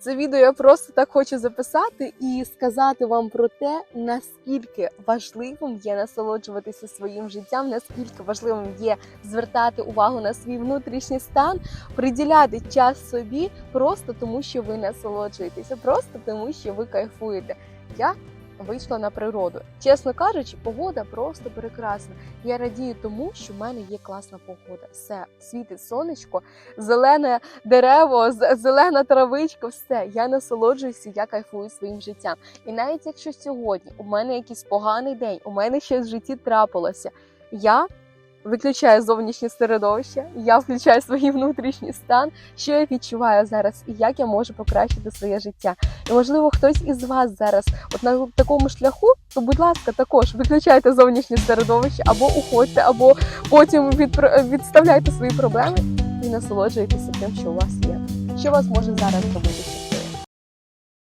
Це відео я просто так хочу записати і сказати вам про те, наскільки важливим є насолоджуватися своїм життям, наскільки важливим є звертати увагу на свій внутрішній стан, приділяти час собі просто тому, що ви насолоджуєтеся, просто тому, що ви кайфуєте. Я вийшла на природу. Чесно кажучи, погода просто прекрасна. Я радію тому, що в мене є класна погода. Все світить сонечко, зелене дерево, зелена травичка, все. Я насолоджуюся, я кайфую своїм життям. І навіть якщо сьогодні у мене якийсь поганий день, у мене щось в житті трапилося, я виключаю зовнішнє середовище, я включаю свій внутрішній стан, що я відчуваю зараз і як я можу покращити своє життя. І можливо, хтось із вас зараз, от на такому шляху, то будь ласка, також виключайте зовнішнє середовище або уходьте, або потім відставляйте свої проблеми і насолоджуйтеся тим, що у вас є. Що вас може зараз робити?